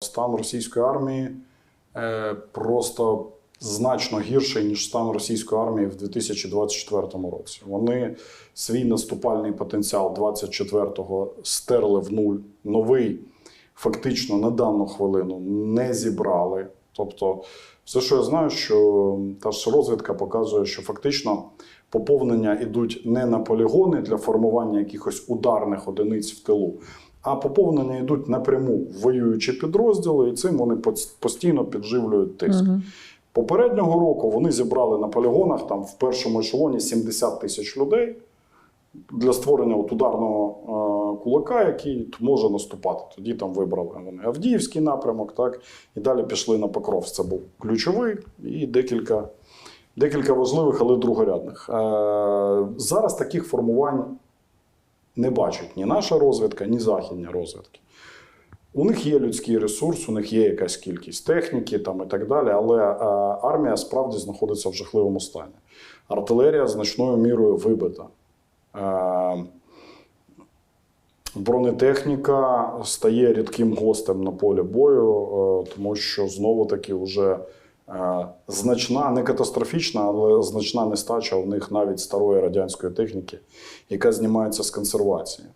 Стан російської армії е, просто значно гірший, ніж стан російської армії в 2024 році. Вони свій наступальний потенціал 24-го стерли в нуль. Новий фактично на дану хвилину не зібрали. Тобто, все, що я знаю, що та ж розвідка показує, що фактично поповнення йдуть не на полігони для формування якихось ударних одиниць в тилу, а поповнення йдуть напряму в воюючі підрозділи, і цим вони постійно підживлюють тиск. Попереднього року вони зібрали на полігонах там в першому ешелоні 70 тисяч людей для створення от ударного е, кулака, який може наступати. Тоді там вибрали вони Авдіївський напрямок, так і далі пішли на Покров. Це був ключовий і декілька, декілька важливих, але другорядних. Е, зараз таких формувань не бачить ні наша розвідка, ні західні розвідки. У них є людський ресурс, у них є якась кількість техніки там, і так далі, але е, армія справді знаходиться в жахливому стані. Артилерія значною мірою вибита. Е, бронетехніка стає рідким гостем на полі бою, е, тому що знову таки вже значна, не катастрофічна, але значна нестача у них навіть старої радянської техніки, яка знімається з консервації.